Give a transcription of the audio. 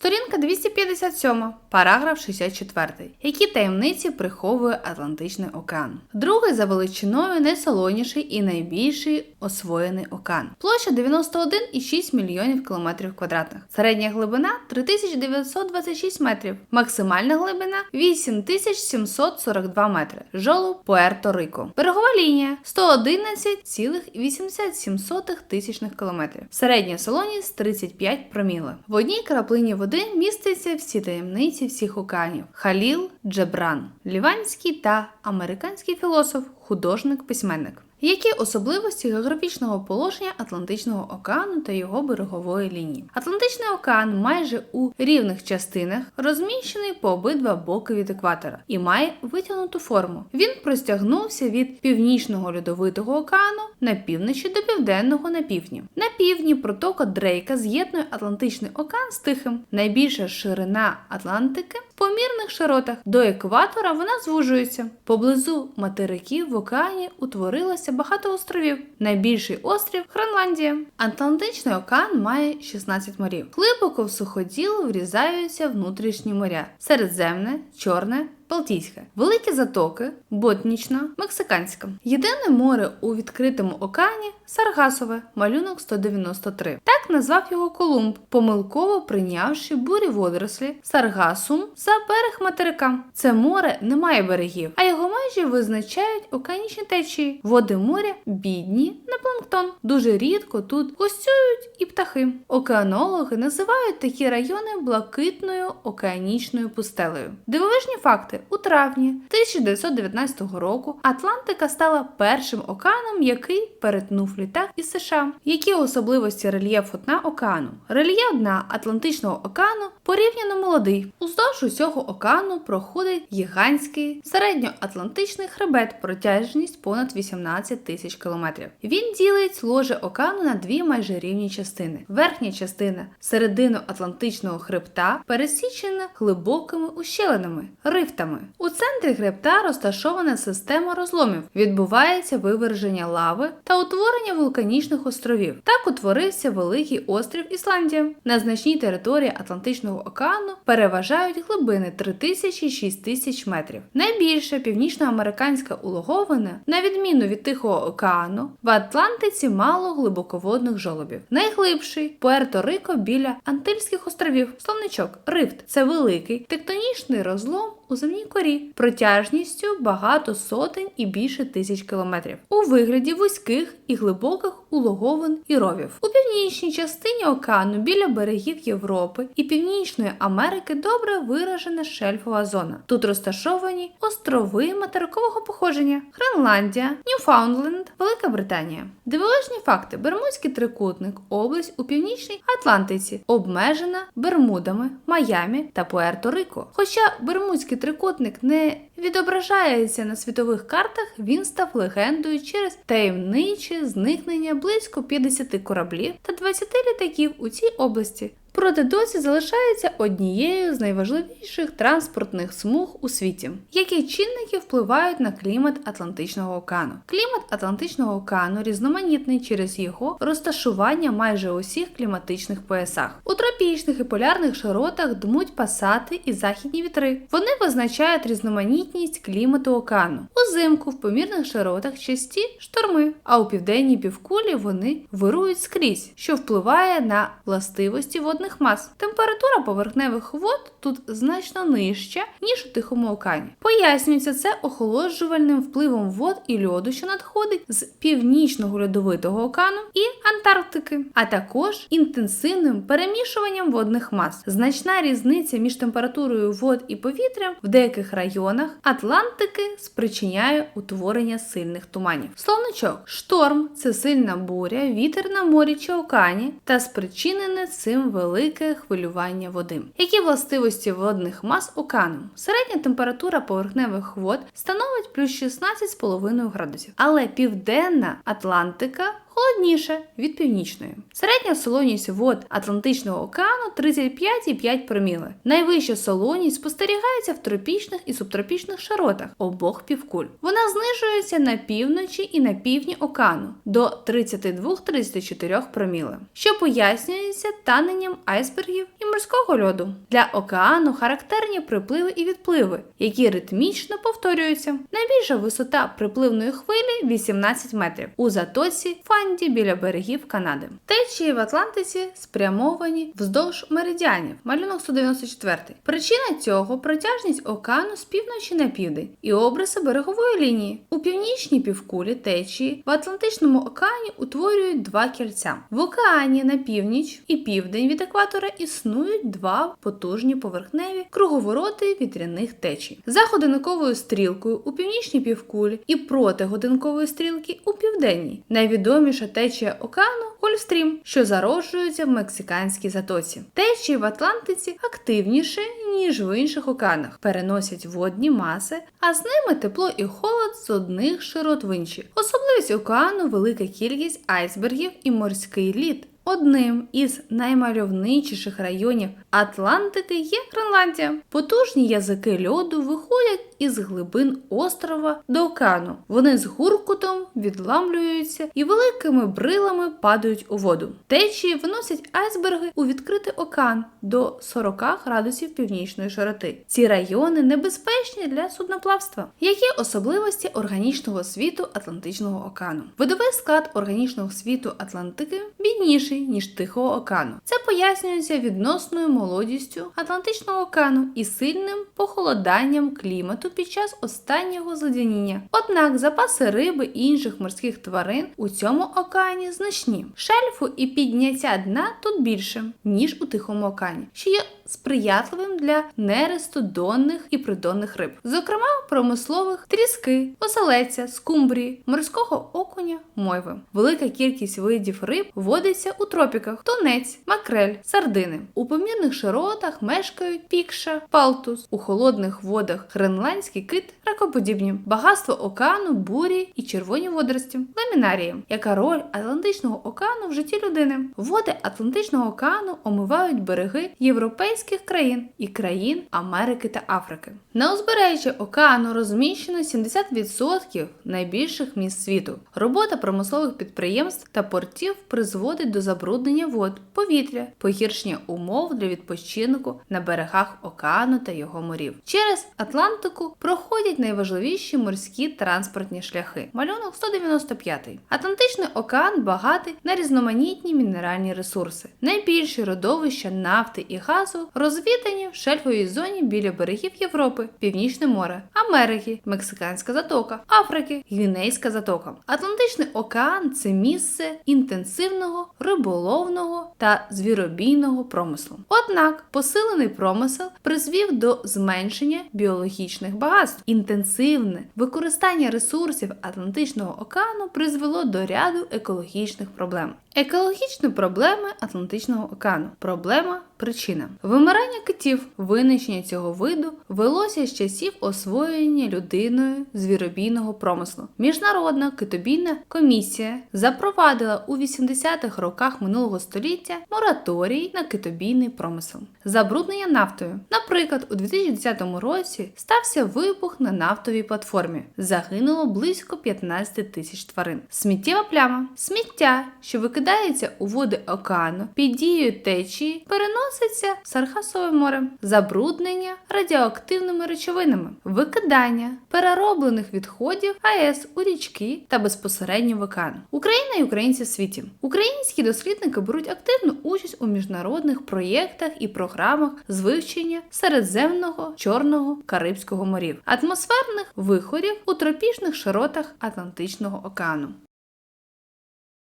Сторінка 257, параграф 64. Які таємниці приховує Атлантичний океан? Другий за величиною найсолоніший і найбільший освоєний океан. Площа 91,6 мільйонів кілометрів квадратних. Середня глибина 3926 метрів. Максимальна глибина 8742 метри. Жолоб Пуерто-Рико. Берегова лінія 111,87 тисячних кілометрів. Середня солоність 35 проміли. В одній краплині води містяться всі таємниці всіх океанів. Халіл Джебран, ліванський та американський філософ, художник, письменник. Які особливості географічного положення Атлантичного океану та його берегової лінії? Атлантичний океан майже у рівних частинах розміщений по обидва боки від екватора і має витягнуту форму. Він простягнувся від північного льодовитого океану на півночі до південного на півдні. На півдні протока Дрейка з'єднує Атлантичний океан з Тихим. Найбільша ширина Атлантики в помірних широтах. До екватора вона звужується. Поблизу материків в океані утворилося багато островів. Найбільший острів Гренландія. Атлантичний океан має 16 морів. Глибоко в суходіл врізаються внутрішні моря: Середземне, Чорне. Балтійське, великі затоки, Ботнічна, Мексиканська. Єдине море у відкритому океані Саргасове, малюнок 193. Так назвав його Колумб, помилково прийнявши бурі водорослі Саргасум за берег материка. Це море не має берегів, а його межі визначають океанічні течії. Води моря бідні на планктон. Дуже рідко тут гостюють і птахи. Океанологи називають такі райони блакитною океанічною пустелею. Дивовижні факти. У травні 1919 року Атлантика стала першим океаном, який перетнув літак із США. Які особливості рельєфу дна океану? Рельєф дна Атлантичного океану порівняно молодий. Уздовж усього океану проходить гігантський середньоатлантичний хребет, протяжність понад 18 тисяч кілометрів. Він ділить ложе океану на дві майже рівні частини. Верхня частина середину Атлантичного хребта пересічена глибокими ущелинами, рифтами. У центрі хребта розташована система розломів. Відбувається виверження лави та утворення вулканічних островів. Так утворився великий острів Ісландія. На значній території Атлантичного океану переважають глибини 3000 і 6000 метрів. Найбільша північноамериканська улоговина, на відміну від Тихого океану, в Атлантиці мало глибоководних жолобів. Найглибший Пуерто-Рико біля Антильських островів. Словничок Рифт це великий тектонічний розлом у земній корі протяжністю багато сотень і більше тисяч кілометрів у вигляді вузьких і глибоких улоговин і ровів. У північній частині океану біля берегів Європи і Північної Америки добре виражена шельфова зона. Тут розташовані острови материкового походження: Гренландія, Ньюфаундленд, Велика Британія. Дивовижні факти: Бермудський трикутник, область у північній Атлантиці, обмежена Бермудами, Майамі та Пуерто-Рико. Хоча Бермудський трикутник не відображається на світових картах, він став легендою через таємниче зникнення близько 50 кораблів та 20 літаків у цій області. Проте досі залишається однією з найважливіших транспортних смуг у світі. Які чинники впливають на клімат Атлантичного океану? Клімат Атлантичного океану різноманітний через його розташування майже усіх кліматичних поясах. У тропічних і полярних широтах дмуть пасати і західні вітри. Вони визначають різноманітність клімату океану. Узимку в помірних широтах часті шторми, а у південній півкулі вони вирують скрізь, що впливає на властивості водних мас. Температура поверхневих вод тут значно нижча, ніж у Тихому океані. Пояснюється це охолоджувальним впливом вод і льоду, що надходить з північного льодовитого океану і Антарктики, а також інтенсивним перемішуванням водних мас. Значна різниця між температурою вод і повітрям в деяких районах Атлантики спричиняє утворення сильних туманів. Словничок шторм це сильна буря, вітер на морі чи океані та спричинене цим велике хвилювання води. Які властивості водних мас океану? Середня температура поверхневих вод становить плюс 16,5 градусів, але південна Атлантика холодніша від північної. Середня солоність вод Атлантичного океану 35,5 проміли. Найвища солоність спостерігається в тропічних і субтропічних широтах обох півкуль. Вона знижується на півночі і на півдні океану до 32-34 проміли, що пояснюється таненням айсбергів і морського льоду. Для океану характерні припливи і відпливи, які ритмічно повторюються. Найбільша висота припливної хвилі 18 метрів у затоці Фанді біля берегів Канади. Течії в Атлантиці спрямовані вздовж меридіанів. Малюнок 194. Причина цього протяжність океану з півночі на південь і обриси берегової лінії. У північній півкулі течії в Атлантичному океані утворюють два кільця. В океані на північ і південь від екватора існують два потужні поверхневі круговороти вітряних течій. За годинниковою стрілкою у північній півкулі і проти годинкової стрілки у південній. Найвідоміша течія океану Гольфстрім, що зароджується в мексиканській затоці. Течії в Атлантиці активніші, ніж в інших океанах, переносять водні маси, а з ними тепло і холод з одних широт в інші. Особливість океану велика кількість айсбергів і морський лід. Одним із наймальовничіших районів Атлантики є Гренландія. Потужні язики льоду виходять із глибин острова до океану. Вони з гуркутом відламлюються і великими брилами падають у воду. Течії виносять айсберги у відкритий океан до 40 градусів північної широти. Ці райони небезпечні для судноплавства. Які особливості органічного світу Атлантичного океану? Видовий склад органічного світу Атлантики бідніший ніж Тихого океану. Це пояснюється відносною молодістю Атлантичного океану і сильним похолоданням клімату під час останнього зледяніння. Однак запаси риби і інших морських тварин у цьому океані значні. Шельфу і підняття дна тут більше, ніж у Тихому океані, що є сприятливим для нересту донних і придонних риб, зокрема промислових тріски, оселеця, скумбрії, морського окуня, мойви. Велика кількість видів риб водиться у тропіках: тунець, макрель, сардини. У помірних широтах мешкають пікша, палтус, у холодних водах гренландський кит, ракоподібні, багатство океану, бурі і червоні водорості, ламінарії. Яка роль Атлантичного океану в житті людини? Води Атлантичного океану омивають береги європейських країн і країн Америки та Африки. На узбережжі океану розміщено 70% найбільших міст світу. Робота промислових підприємств та портів призводить до забруднення вод, повітря, погіршення умов для відпочинку на берегах океану та його морів. Через Атлантику проходять найважливіші морські транспортні шляхи. Малюнок 195. Атлантичний океан багатий на різноманітні мінеральні ресурси. Найбільші родовища нафти і газу розвідані в шельфовій зоні біля берегів Європи, Північне море, Америки, Мексиканська затока, Африки, Гвінейська затока. Атлантичний океан це місце інтенсивного риболовного та звіробійного промислу. Однак посилений промисел призвів до зменшення біологічних багатств. Інтенсивне використання ресурсів Атлантичного океану призвело до ряду екологічних проблем. Екологічні проблеми Атлантичного океану. Проблема причина. Вимирання китів, винищення цього виду велося з часів освоєння людиною звіробійного промислу. Міжнародна китобійна комісія запровадила у 80-х роках минулого століття мораторій на китобійний промисел. Забруднення нафтою. Наприклад, у 2010 році стався вибух на нафтовій платформі. Загинуло близько 15 тисяч тварин. Сміттєва пляма. Сміття, що викидається у води океану під дією течії, переноситься в Сархасове море. Забруднення радіоактивними речовинами, викидання перероблених відходів АЕС у річки та безпосередньо в океан. Україна і українці в світі. Українські дослідники беруть активну участь у міжнародних проєктах і програмах з вивчення Середземного, Чорного, Карибського морів, атмосферних виходів у тропічних широтах Атлантичного океану.